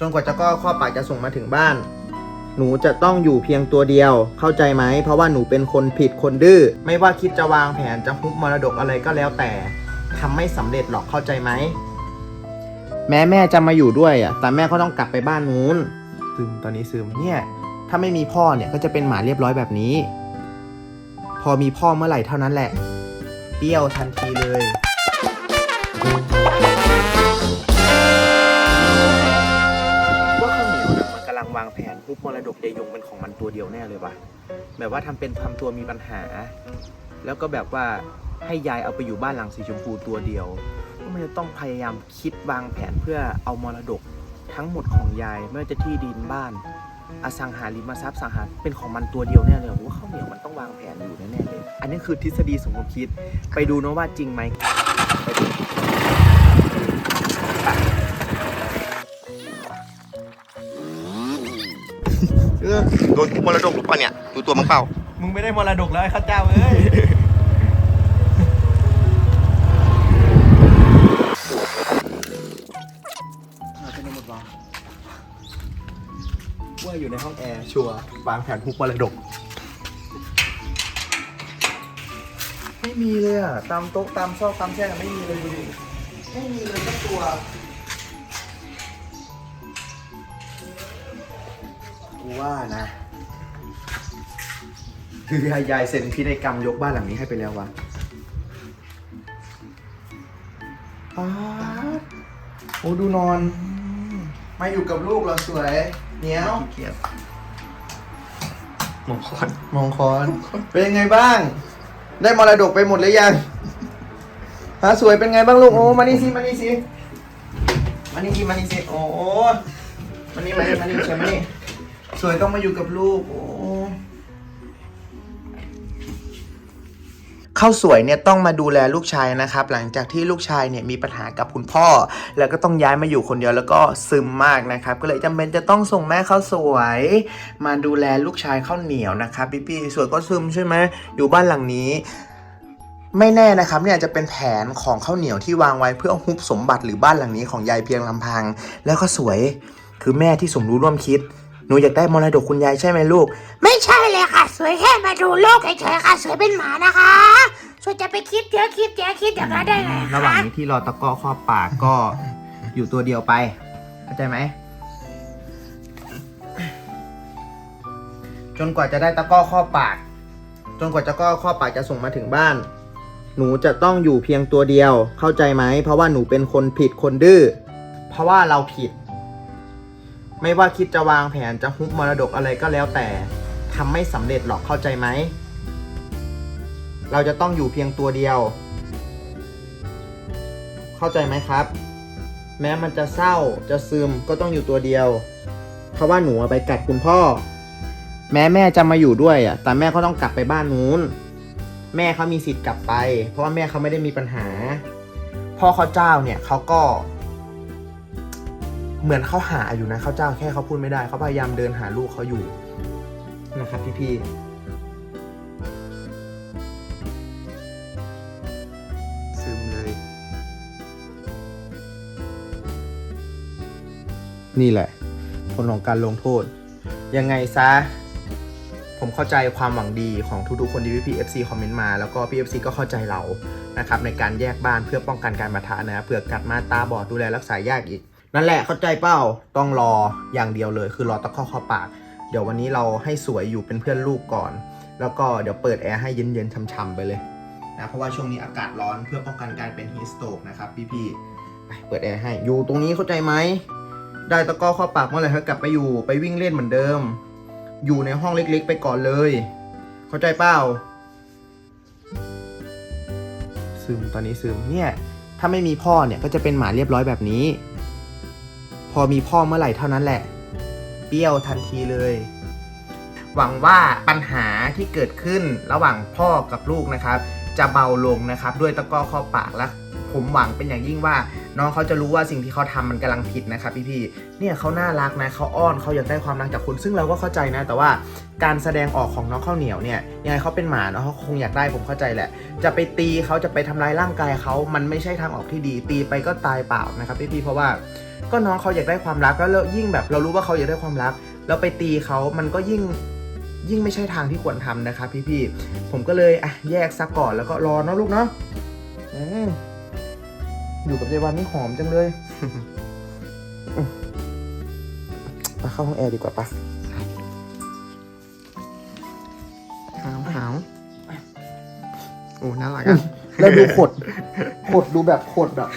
จนกว่าจะก็ข้อปากจะส่งมาถึงบ้าน หนูจะต้องอยู่เพียงตัวเดียว เข้าใจไหม เพราะว่าหนูเป็นคนผิดคนดื้อ ไม่ว่าคิดจะวางแผนจะฮุบมรดกอะไรก็แล้วแต่ทำไม่สำเร็จหรอกเข้าใจไหม แม้แม่จะมาอยู่ด้วยอะ แต่แม่ก็ต้องกลับไปบ้านนู้น ซึมตอนนี้ซึมเนี่ย ถ้าไม่มีพ่อเนี่ยก็จะเป็นหมาเรียบร้อยแบบนี้ พอมีพ่อเมื่อไหร่เท่านั้นแหละ เปรี้ยวทันทีเลยางแผนฮุบมรดกยายยงเป็นของมันตัวเดียวแน่เลยว่ะแบบว่าทำเป็นทำตัวมีปัญหา แล้วก็แบบว่าให้ยายเอาไปอยู่บ้านหลังสีชมพูตัวเดียวก็มันจะต้องพยายามคิดวางแผนเพื่อเอามรดกทั้งหมดของยายไม่ว่าจะที่ดินบ้าน อสังหาริมทรัพย์สังหารเป็นของมันตัวเดียวแน่เลยว่าข้าวเหนียวมันต้องวางแผนอยู่แน่ๆเลย อันนี้คือทฤษฎีสมคบคิดไปดูนะว่าจริงไหม ดนมรดกหรือเปล่าเนี่ยดูตัวมึงเปล่ามึงไม่ได้มรดกแล้วไอ้ข้าเจ้าเอ้ยเป็นหมดวะว่าอยู่ในห้องแอร์ชัวร์วางแผนฮุบมรดก ไม่มีเลยอะ ตามโต๊ะตามซอกตามแช่ไม่มีเลยดูดิไม่มีเลยสักตัวกูว่านะ คือยายเซ็นพินัยกรรมยกบ้านหลังนี้ให้ไปแล้ววะป๊าดโอ้ดูนอน มาอยู่กับลูกเราสวยเหนียวเกียดมงคลมองคอนเป็นยังไงบ้าง ได้มรดกไปหมดหรือยังฮะสวยเป็นไงบ้างลูกโอ้มานี่สิมานี่สิมานี่สิมานี่สิโอ้มานี่มานี่มานี่ใช่ไหมนี่สวยต้องมาอยู่กับลูกโอ้ ข้าวสวยเนี่ยต้องมาดูแลลูกชายนะครับ หลังจากที่ลูกชายเนี่ยมีปัญหากับคุณพ่อ แล้วก็ต้องย้ายมาอยู่คนเดียวแล้วก็ซึมมากนะครับ ก็เลยจำเป็นจะต้องส่งแม่ข้าวสวย มาดูแลลูกชายข้าวเหนียวนะครับพี่พี่ๆสวยก็ซึมใช่ไหมอยู่บ้านหลังนี้ไม่แน่นะครับเนี่ยจะเป็นแผนของข้าวเหนียวที่วางไว้เพื่อฮุบสมบัติหรือบ้านหลังนี้ของยายเพียงลำพัง แล้วก็สวยคือแม่ที่สมรู้ร่วมคิด หนูอยากได้มรดกคุณยายใช่ไหมลูก ไม่ใช่เลยค่ะ สวยแค่มาดูโลกเฉยๆค่ะ สวยเป็นหมานะคะสวยจะไปคิดเยอะคิดแยะคิดอย่างนั้นได้ไงระหว่างคะนี้ที่รอตะกร้อครอบปากก็อยู่ตัวเดียวไปเข้าใจไหมจนกว่าจะได้ตะกร้อครอบปาก จนกว่าจะก็ครอบปากจะส่งมาถึงบ้าน หนูจะต้องอยู่เพียงตัวเดียวเข้าใจไหมเพราะว่าหนูเป็นคนผิดคนดื้อเพราะว่าเราผิด ไม่ว่าคิดจะวางแผนจะฮุบมรดกอะไรก็แล้วแต่ทำไม่สำเร็จหรอกเข้าใจไหม เราจะต้องอยู่เพียงตัวเดียว เข้าใจไหมครับ แม้มันจะเศร้าจะซึมก็ต้องอยู่ตัวเดียว เพราะว่าหนูไปกัดคุณพ่อ แม้แม่จะมาอยู่ด้วยอะแต่แม่ก็ต้องกลับไปบ้านนู้น แม่เขามีสิทธิ์กลับไป เพราะว่าแม่เขาไม่ได้มีปัญหา พ่อเขาเจ้าเนี่ยเขาก็ เหมือนเขาหาอยู่นะเขาเจ้าแค่เขาพูดไม่ได้เขาพยายามเดินหาลูกเขาอยู่นะครับพี่ๆซึมเลย นี่แหละ ผลของการลงโทษ ยังไงซะ ผมเข้าใจความหวังดีของทุกๆคนที่พี่ FC คอมเมนต์มาแล้วก็พี่ FC ก็เข้าใจเรานะครับในการแยกบ้านเพื่อป้องกันการมาทะนะเผื่อกัดมาตาบอดดูแลรักษายากอีก นั่นแหละเข้าใจเป้าต้องรออย่างเดียวเลย คือรอตะข้อข้อปาก เดี๋ยววันนี้เราให้สวยอยู่เป็นเพื่อนลูกก่อน แล้วก็เดี๋ยวเปิดแอร์ให้เย็นๆช่ำๆไปเลยนะเพราะว่าช่วงนี้อากาศร้อนเพื่อป้องกันการเป็นฮีสโตกนะครับพี่ๆไปเปิดแอร์ให้อยู่ตรงนี้เข้าใจไหมได้ตะก้อข้อปากเมื่อไหร่ก็กลับไปอยู่ไปวิ่งเล่นเหมือนเดิม อยู่ในห้องเล็กๆ ไปก่อนเลย เข้าใจเปล่าซึมตอนนี้ซึมเนี่ยถ้าไม่มีพ่อเนี่ยก็จะเป็นหมาเรียบร้อยแบบนี้ พอมีพ่อเมื่อไหร่เท่านั้นแหละ เปรี้ยวทันทีเลย หวังว่าปัญหาที่เกิดขึ้นระหว่างพ่อกับลูกนะครับ จะเบาลงนะครับ ด้วยตะก้อข้อปากและผมหวังเป็นอย่างยิ่งว่า น้องเขาจะรู้ว่าสิ่งที่เขาทำมันกำลังผิดนะครับพี่ๆเนี่ยเขาน่ารักนะเขาอ้อนเขาอยากได้ความรักจากคุณซึ่งเราก็เข้าใจนะ แต่ว่าการแสดงออกของน้องข้าวเหนียวเนี่ยยังไงเขาเป็นหมาเนาะเขาคงอยากได้ผมเข้าใจแหละ จะไปตีเขาจะไปทำร้ายร่างกายเขามันไม่ใช่ทางออกที่ดี ตีไปก็ตายเปล่านะครับพี่ๆเพราะว่า ก็น้องเขาอยากได้ความรักแล้วยิ่งแบบเรารู้ว่าเขาอยากได้ความรัก แล้วไปตีเขามันก็ยิ่งยิ่งไม่ใช่ทางที่ควรทำนะครับพี่ๆผมก็เลยอะแยกซะก่อนแล้วก็รอเนาะลูกเนาะอยู่กับเจวันนี่หอมจังเลยมไปเข้าห้องแอร์ดีกว่าปะหาวหาวโอ้น่ารักอะแล้วดูขด ขดดูแบบขดแบบ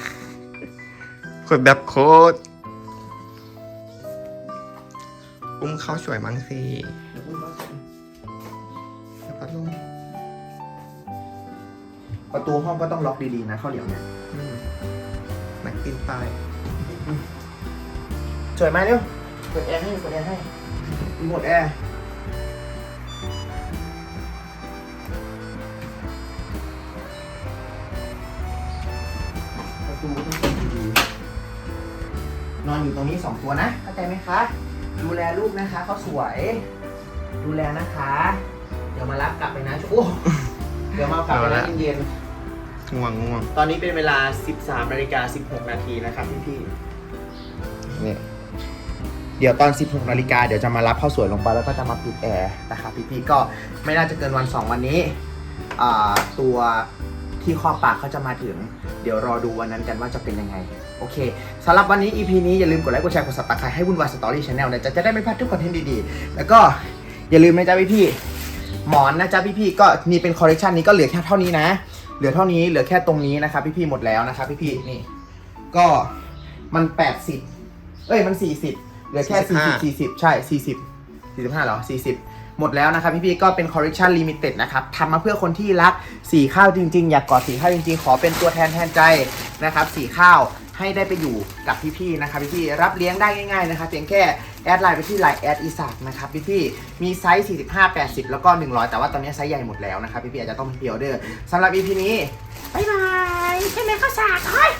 คนแบบโคตรอุ้มเข้าสวยมั้งสิแล้วพัดลมประตูห้องก็ต้องล็อกดีๆนะข้าวเหลียวเนี่ยอืมนักปีนป่ายสวยไหมเร็วเปิดแอร์ให้เปิดแอร์ให้รีโมทแอร์ประตูต้องเปิดดีๆ นอนอยู่ตรงนี้สองตัวนะ เข้าใจไหมคะ ดูแลลูกนะคะเขาสวย ดูแลนะคะ เดี๋ยวมารับกลับไปนะโอ้เดี๋ยวมาเอากลับไปนะเย็นๆง่วงง่วงตอนนี้เป็นเวลา 13นาฬิกา16นาทีนะครับพี่พี่ๆนี่เดี๋ยวตอน 16นาฬิกาเดี๋ยวจะมารับข้าวสวยลงไปแล้วก็จะมาปิดแอร์นะครับพี่พี่ๆก็ไม่น่าจะเกินวัน 2 วันนี้อ่าตัว ที่ข้อปากเขาจะมาถึง เดี๋ยวรอดูวันนั้นกันว่าจะเป็นยังไง โอเคสำหรับวันนี้ EP นี้อย่าลืมกดไลค์กดแชร์กด subscribe ให้วุ่นวายสตอรี่ชาแนลนะจะจะได้ไม่พลาดทุกคอนเทนต์ดีๆ แล้วก็อย่าลืมนะจ๊ะพี่พี่ๆหมอนนะจ๊ะพี่พี่ๆก็มีเป็นคอลเลคชันนี้ก็เหลือแค่เท่านี้นะ เหลือเท่านี้เหลือแค่ตรงนี้นะครับพี่พี่ๆหมดแล้วนะครับพี่พี่ๆนี่ ก็มัน 80 เอ้ยมัน 40 เหลือแค่ 40 40 ใช่ 40 45เหรอ 40 หมดแล้วนะครับพี่พี่ๆก็เป็นคอลเลคชันลิมิเต็ดนะครับทำมาเพื่อคนที่รักสีข้าวจริงๆ อยากกอดสีข้าวจริงๆ ขอเป็นตัวแทนแทนใจนะครับสีข้าวให้ได้ไปอยู่กับพี่ๆนะครับพี่ๆรับเลี้ยงได้ง่ายๆนะครับเพียงแค่แอดไลน์ไปที่ไลน์แอดอีสักนะครับพี่ๆมีไซส์ 45 80 แล้วก็ 100 แต่ว่าตอนนี้ไซส์ใหญ่หมดแล้วนะครับพี่ๆอาจจะต้องเป็นพรีออเดอร์สำหรับ EP นี้บ๊ายบายใช่ไหมข้าวสารเฮ้ย